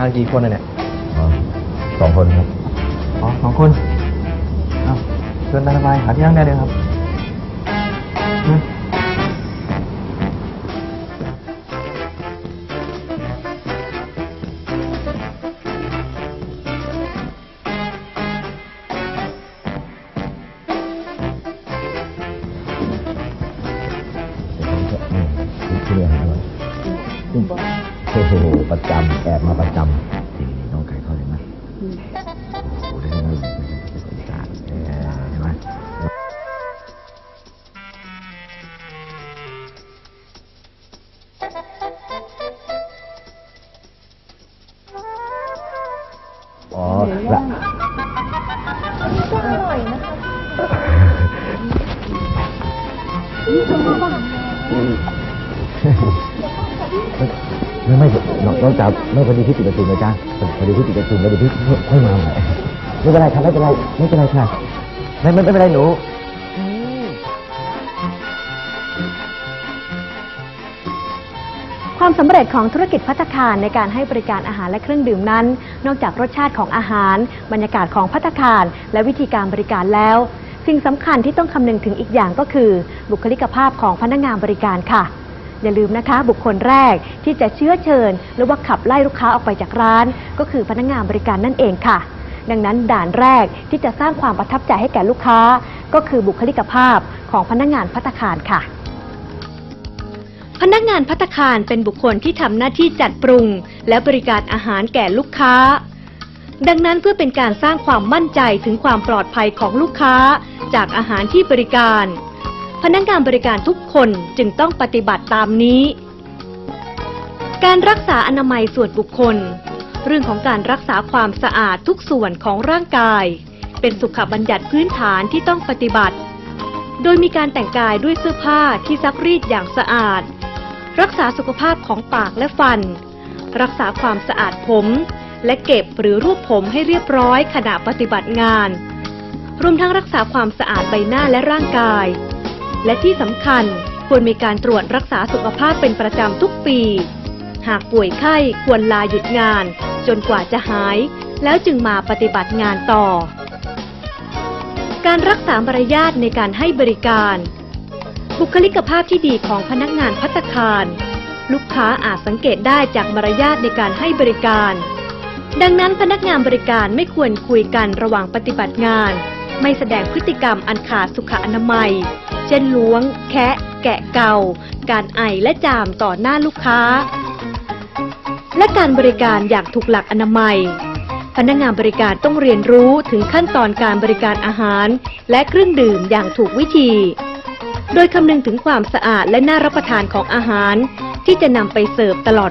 มากี่คนน่ะเนี่ยอ๋อสองคนครับ อ๋อสองคนเอาเชิญตามสบายหาที่นั่งได้เลยครับอืมนี่ที่เรียนอะไรโอ้ โอ้โหประจำแอบมาประจำทีนี้น้องไก่เข้าใจไหมโอ้โหได้เงินเป็นคนจ่ายเออใช่ไหมอ๋อละก็อร่อยนะคะนี่คือหวาน ไม่ไม่น้องจ๋าไม่พอดีพี่ติดประชุมนะจ๊ะพอดีพี่ติดประชุมแล้วเดี๋ยวพี่ค่อยมาใหม่ไม่เป็นไรครับไม่เป็นไรไม่เป็นไรค่ะไม่ไม่ไม่เป็นไรหนูความสำเร็จของธุรกิจพัตตาคารในการให้บริการอาหารและเครื่องดื่มนั้น นอกจากรสชาติของอาหาร บรรยากาศของพัตตาคาร และวิธีการบริการแล้ว สิ่งสำคัญที่ต้องคำนึงถึงอีกอย่างก็คือ บุคลิกภาพของพนักงานบริการค่ะ อย่าลืมนะคะ บุคคลแรกที่จะเชื้อเชิญ หรือว่าขับไล่ลูกค้าออกไปจากร้าน ก็คือพนักงานบริการนั่นเองค่ะ ดังนั้นด่านแรกที่จะสร้างความประทับใจให้แก่ลูกค้า ก็คือบุคลิกภาพของพนักงานพัตตาคารค่ะพนักงานพัตตาคารเป็นบุคคลที่ทำหน้าที่จัดปรุง และบริการอาหารแก่ลูกค้า ดังนั้นเพื่อเป็นการสร้างความมั่นใจถึงความปลอดภัยของลูกค้า จากอาหารที่บริการ พนักงานบริการทุกคนจึงต้องปฏิบัติตามนี้ การรักษาอนามัยส่วนบุคคล เรื่องของการรักษาความสะอาดทุกส่วนของร่างกาย เป็นสุขบัญญัติพื้นฐานที่ต้องปฏิบัติ โดยมีการแต่งกายด้วยเสื้อผ้าที่ซักรีดอย่างสะอาด รักษาสุขภาพของปากและฟัน รักษาความสะอาดผม และเก็บหรือรูปผมให้เรียบร้อยขณะปฏิบัติงาน รวมทั้งรักษาความสะอาดใบหน้าและร่างกาย และที่สำคัญควรมีการตรวจรักษาสุขภาพเป็นประจำทุกปี หากป่วยไข้ควรลาหยุดงาน จนกว่าจะหาย แล้วจึงมาปฏิบัติงานต่อ การรักษามารยาทในการให้บริการ บุคลิกภาพที่ดีของพนักงานพัตตาคาร ลูกค้าอาจสังเกตได้จากมารยาทในการให้บริการ ดังนั้นพนักงานบริการไม่ควรคุยกันระหว่างปฏิบัติงาน ไม่แสดงพฤติกรรมอันขาดสุขอนามัย เช่นล้วง แคะแกะเกาการไอและจามต่อหน้าลูกค้า และการบริการอย่างถูกหลักอนามัย พนักงานบริการต้องเรียนรู้ถึงขั้นตอนการบริการอาหาร และเครื่องดื่มอย่างถูกวิธี โดยคำนึงถึงความสะอาดและน่ารับประทานของอาหาร ที่จะนำไปเสิร์ฟตลอด